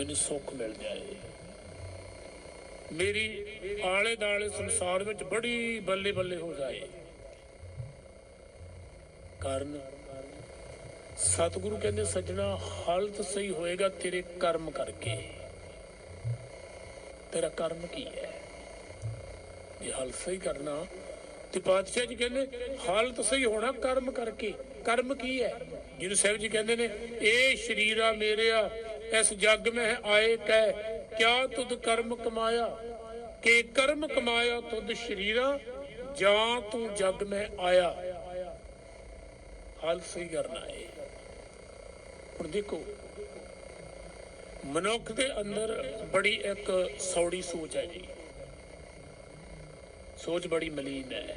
ਮੈਨੂੰ ਸੁੱਖ ਮਿਲ ਜਾਏ। ਮੇਰੀ ਆਲੇ ਦਾਲੇ ਸੰਸਾਰ ਵਿੱਚ ਬੜੀ ਬੱਲੇ ਬੱਲੇ ਹੋ ਜਾਏ। ਕਾਰਨ, ਸਤਿਗੁਰੂ ਕਹਿੰਦੇ, ਸੱਜਣਾ, ਹਾਲਤ ਸਹੀ ਹੋਏਗਾ ਤੇਰੇ ਕਰਮ ਕਰਕੇ। ਤੇਰਾ ਕਰਮ ਕੀ ਹੈ? ਇਹ ਹਾਲਤ ਸਹੀ ਕਰਨਾ, ਤੇ ਪਾਤਸ਼ਾਹ ਜੀ ਕਹਿੰਦੇ, ਹਾਲਤ ਸਹੀ ਹੋਣਾ ਕਰਮ ਕਰਕੇ। ਕਰਮ ਕੀ ਹੈ? ਜਿਹਨੂੰ ਸਾਹਿਬ ਜੀ ਕਹਿੰਦੇ ਨੇ, ਇਹ ਸ਼ਰੀਰਾ ਮੇਰਿਆ ਇਸ ਜਗ ਮੈਂ ਆਏ ਕਹਿ ਕਿਆ ਤੁਧ ਕਰਮ ਕਮਾਇਆ? ਕਿ ਕਰਮ ਕਮਾਇਆ ਤੁਧ ਸ਼ਰੀਰਾ? ਜਾਂ ਤੂੰ ਜਗ ਮੈਂ ਆਇਆ? ਹਾਲ ਸਹੀ ਕਰਨਾ ਹੈ। ਹੁਣ ਦੇਖੋ, ਮਨੁੱਖ ਦੇ ਅੰਦਰ ਬੜੀ ਇੱਕ ਸੌੜੀ ਸੋਚ ਹੈ ਜੀ। ਸੋਚ ਬੜੀ ਮਲੀਨ ਹੈ।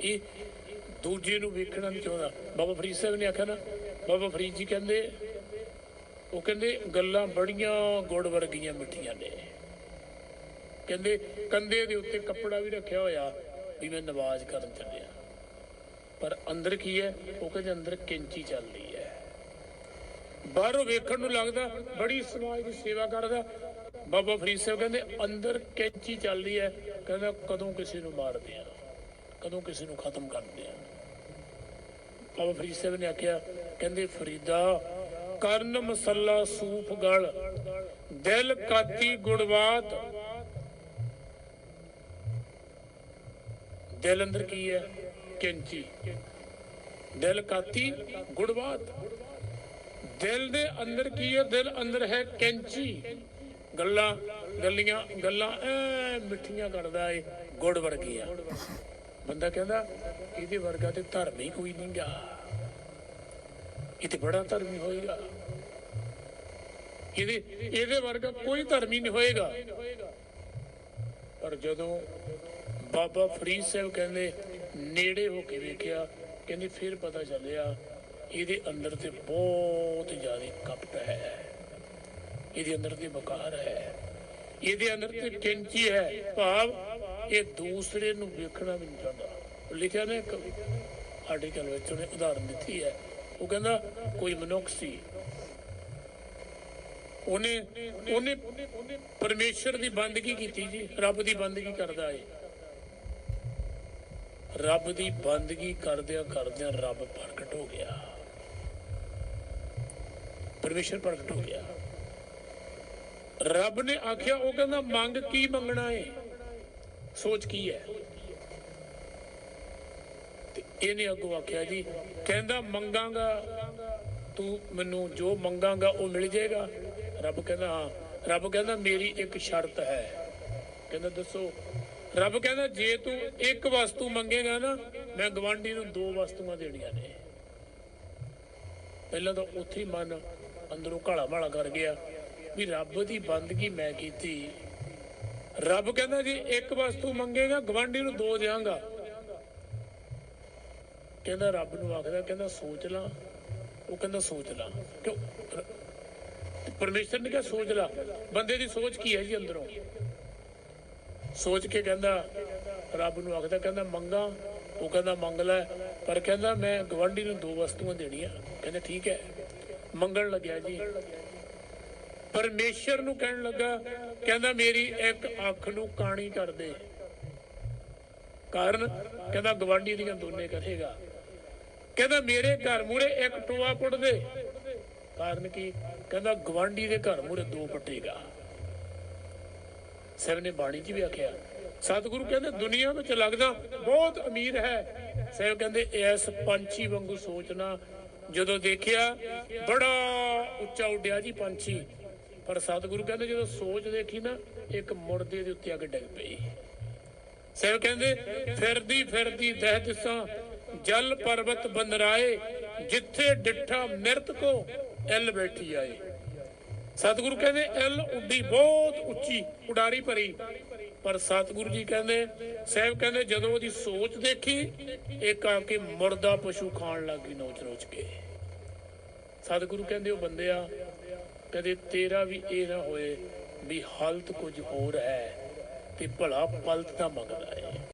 ਇਹ ਦੂਜੇ ਨੂੰ ਵੇਖਣਾ ਨਹੀਂ ਚਾਹੁੰਦਾ। ਬਾਬਾ ਫਰੀਦ ਸਾਹਿਬ ਨੇ ਆਖਿਆ ਨਾ, ਬਾਬਾ ਫਰੀਦ ਜੀ ਕਹਿੰਦੇ ਉਹ ਕਹਿੰਦੇ ਗੱਲਾਂ ਬੜੀਆਂ ਗੁੜ ਵਰਗੀਆਂ ਮਿੱਠੀਆਂ ਨੇ। ਕਹਿੰਦੇ ਕੰਧੇ ਦੇ ਉੱਤੇ ਕੱਪੜਾ ਵੀ ਰੱਖਿਆ ਹੋਇਆ ਵੀ ਮੈਂ ਨਵਾਜ਼ ਕਰਨ ਚੱਲਿਆ। ਪਰ ਅੰਦਰ ਕੀ ਹੈ? ਉਹ ਕਹਿੰਦੇ ਅੰਦਰ ਕੈਂਚੀ ਚੱਲ ਹੈ। ਬਾਹਰੋਂ ਵੇਖਣ ਨੂੰ ਲੱਗਦਾ ਬੜੀ ਸਮਾਜ ਦੀ ਸੇਵਾ ਕਰਦਾ। ਬਾਬਾ ਫਰੀਦ ਸਾਹਿਬ ਕਹਿੰਦੇ ਅੰਦਰ ਕੈਂਚੀ ਚੱਲਦੀ ਹੈ। ਕਹਿੰਦਾ ਕਦੋਂ ਕਿਸੇ ਨੂੰ ਮਾਰਦੇ ਆ? ਕਦੋਂ ਕਿਸੇ ਨੂੰ ਖਤਮ ਕਰਦੇ ਆ? ਬਾਬਾ ਫਰੀਦ ਸਾਹਿਬ ਨੇ ਆਖਿਆ, ਕਹਿੰਦੇ ਫਰੀਦਾ ਕਰਨ ਮਸੱਲਾ ਸੂਫ ਗਲ, ਦਿਲ ਕਾਤੀ ਗੁੜਵਾਤ। ਦਿਲ ਅੰਦਰ ਕੀ ਹੈ? ਕੈਂਚੀ। ਦਿਲ ਕਾਤੀ ਗੁੜਵਾਤ। ਦਿਲ ਦੇ ਅੰਦਰ ਕੀ ਹੈ? ਦਿਲ ਅੰਦਰ ਹੈ ਕੈਂਚੀ। ਗੱਲਾਂ, ਗੱਲੀਆਂ, ਗੱਲਾਂ ਐ ਮਿੱਠੀਆਂ ਕਰਦਾ ਏ, ਗੁੜ ਵਰਗੀਆਂ। ਬੰਦਾ ਕਹਿੰਦਾ, ਇਹਦੇ ਵਰਗਾ ਤੇ ਧਰਮ ਹੀ ਕੋਈ ਨਹੀਂ ਗਿਆ ਇਹ ਤੇ ਬੜਾ ਧਰਮੀ ਹੋਏਗਾ। ਇਹਦੇ ਇਹਦੇ ਵਰਗਾ ਕੋਈ ਧਰਮੀ ਨਹੀਂ ਹੋਏਗਾ। ਪਰ ਜਦੋਂ ਬਾਬਾ ਫਰੀਦ ਸਾਹਿਬ ਕਹਿੰਦੇ, ਨੇੜੇ ਹੋ ਕੇ ਵੇਖਿਆ, ਕਹਿੰਦੇ ਫਿਰ ਪਤਾ ਚੱਲਿਆ, ਇਹਦੇ ਅੰਦਰ ਤੇ ਬਹੁਤ ਜ਼ਿਆਦਾ ਕਪਟ ਹੈ। ਇਹਦੇ ਅੰਦਰ ਤੇ ਬਕਾਰ ਹੈ। ਇਹਦੇ ਅੰਦਰ ਤੇ ਕਿੰਚੀ ਹੈ। ਭਾਵ ਇਹ ਦੂਸਰੇ ਨੂੰ ਵੇਖਣਾ ਵੀ ਨਹੀਂ ਚਾਹੁੰਦਾ। ਲਿਖਿਆ ਨਾ ਇੱਕ ਆਰਟੀਕਲ ਵਿੱਚ ਉਹਨੇ ਉਦਾਹਰਨ ਦਿੱਤੀ ਹੈ। ਉਹ ਕਹਿੰਦਾ ਕੋਈ ਮਨੁੱਖ ਸੀ। ਉਹਨੇ ਉਹਨੇ ਪਰਮੇਸ਼ਰ ਦੀ ਬੰਦਗੀ ਕੀਤੀ ਜੀ। ਰੱਬ ਦੀ ਬੰਦਗੀ ਕਰਦਾ ਏ। ਰੱਬ ਦੀ ਬੰਦਗੀ ਕਰਦਿਆਂ ਕਰਦਿਆਂ ਰੱਬ ਪ੍ਰਗਟ ਹੋ ਗਿਆ। ਪਰਮੇਸ਼ਰ ਪ੍ਰਗਟ ਹੋ ਗਿਆ। ਰੱਬ ਨੇ ਆਖਿਆ, ਉਹ ਕਹਿੰਦਾ, ਮੰਗ ਕੀ ਮੰਗਣਾ ਏ? ਸੋਚ ਕੀ ਹੈ? ਇਹਨੇ ਅੱਗੋਂ ਆਖਿਆ ਜੀ, ਕਹਿੰਦਾ ਮੰਗਾਂਗਾ, ਤੂੰ ਮੈਨੂੰ ਜੋ ਮੰਗਾਂਗਾ ਉਹ ਮਿਲ ਜਾਏਗਾ। ਰੱਬ ਕਹਿੰਦਾ, ਹਾਂ। ਰੱਬ ਕਹਿੰਦਾ, ਮੇਰੀ ਇੱਕ ਸ਼ਰਤ ਹੈ। ਕਹਿੰਦਾ, ਦੱਸੋ। ਰੱਬ ਕਹਿੰਦਾ, ਜੇ ਤੂੰ ਇੱਕ ਵਸਤੂ ਮੰਗੇਗਾ ਨਾ, ਮੈਂ ਗਵਾਂਢੀ ਨੂੰ ਦੋ ਵਸਤੂਆਂ ਦੇਣੀਆਂ ਨੇ। ਪਹਿਲਾਂ ਤਾਂ ਉੱਥੇ ਹੀ ਮਨ ਅੰਦਰੋਂ ਘਾਲਾ ਮਾਲਾ ਕਰ ਗਿਆ ਵੀ ਰੱਬ ਦੀ ਬੰਦਗੀ ਮੈਂ ਕੀਤੀ। ਰੱਬ ਕਹਿੰਦਾ, ਜੀ ਇੱਕ ਵਸਤੂ ਮੰਗੇਗਾ ਗਵਾਂਢੀ ਨੂੰ ਦੋ ਦਿਆਂਗਾ। ਕਹਿੰਦਾ ਰੱਬ ਨੂੰ ਆਖਦਾ, ਕਹਿੰਦਾ ਸੋਚ ਲਾ। ਉਹ ਕਹਿੰਦਾ ਸੋਚ ਲਾ। ਕਿਉਂ? ਪਰਮੇਸ਼ਰ ਨੇ ਕਿਹਾ ਸੋਚ ਲਾ। ਬੰਦੇ ਦੀ ਸੋਚ ਕੀ ਹੈ ਜੀ ਅੰਦਰੋਂ? ਸੋਚ ਕੇ ਕਹਿੰਦਾ, ਰੱਬ ਨੂੰ ਆਖਦਾ, ਕਹਿੰਦਾ ਮੰਗਾ। ਉਹ ਕਹਿੰਦਾ ਮੰਗ ਲੈ। ਪਰ ਕਹਿੰਦਾ ਮੈਂ ਗਵਾਂਢੀ ਨੂੰ ਦੋ ਵਸਤੂਆਂ ਦੇਣੀਆਂ। ਕਹਿੰਦਾ ਠੀਕ ਹੈ। ਮੰਗਣ ਲੱਗਿਆ ਜੀ। ਪਰਮੇਸ਼ਰ ਨੂੰ ਕਹਿਣ ਲੱਗਾ, ਕਹਿੰਦਾ ਮੇਰੀ ਇੱਕ ਅੱਖ ਨੂੰ ਕਾਣੀ ਕਰ ਦੇ। ਕਾਰਨ ਕਹਿੰਦਾ ਗਵਾਂਢੀ ਦੀਆਂ ਦੋਨੇ ਕਰੇਗਾ। ਕਹਿੰਦਾ ਮੇਰੇ ਘਰ ਮੂਰੇ ਇੱਕ ਟੋਆ ਪੁੱਟ ਦੇ। ਕਾਰਨ ਕੀ? ਕਹਿੰਦਾ ਗਵਾਂਢੀ ਦੇ ਘਰ ਮੂਰੇ ਦੋ ਪੱਟੇਗਾ ਸਾਹਿਬ ਨੇ ਬਾਣੀ 'ਚ ਵੀ ਆਖਿਆ, ਸਤਿਗੁਰੂ ਕਹਿੰਦੇ ਦੁਨੀਆ ਵਿੱਚ ਲੱਗਦਾ ਬਹੁਤ ਅਮੀਰ ਹੈ। ਸਾਹਿਬ ਕਹਿੰਦੇ ਐਸ ਪੰਛੀ ਵਾਂਗੂ ਸੋਚਣਾ, ਜਦੋਂ ਦੇਖਿਆ ਬੜਾ ਉੱਚਾ ਉੱਡਿਆ ਜੀ ਪੰਛੀ। ਪਰ ਸਤਿਗੁਰੂ ਕਹਿੰਦੇ ਜਦੋਂ ਸੋਚ ਦੇਖੀ ਨਾ, ਇੱਕ ਮੁਰਦੇ ਦੇ ਉੱਤੇ ਅੱਗ ਡਿੱਗ ਪਈ। ਸਾਹਿਬ ਕਹਿੰਦੇ ਫਿਰਦੀ ਫਿਰਦੀ ਦਹਿ ਦਿਸਾਂ ਜਲ ਪਰਬਤ ਬੰਦਰਾਏ, ਜਿੱਥੇ ਡਿੱਠਾ ਮਿਰਤ ਕੋ ਐਲ ਬੈਠੀ ਆਏ। ਸਤਿਗੁਰੂ ਕਹਿੰਦੇ, ਐਲ ਉੱਡੀ ਬਹੁਤ ਉੱਚੀ, ਉਡਾਰੀ ਭਰੀ। ਪਰ ਸਤਿਗੁਰੂ ਜੀ ਕਹਿੰਦੇ, ਸਾਹਿਬ ਕਹਿੰਦੇ, ਜਦੋਂ ਉਹਦੀ ਸੋਚ ਦੇਖੀ ਇੱਕ ਆ ਕੇ ਮੁਰਦਾ ਪਸ਼ੂ ਖਾਣ ਲੱਗੀ ਨੋਚ ਨੋਚ ਕੇ। ਸਤਿਗੁਰੂ ਕਹਿੰਦੇ, ਉਹ ਬੰਦਿਆ ਕਦੇ ਤੇਰਾ ਵੀ ਇਹ ਨਾ ਹੋਏ ਵੀ ਹਾਲਤ ਕੁਝ ਹੋਰ ਹੈ ਤੇ ਭਲਾ ਪਲਤ ਦਾ ਮੰਗਦਾ ਹੈ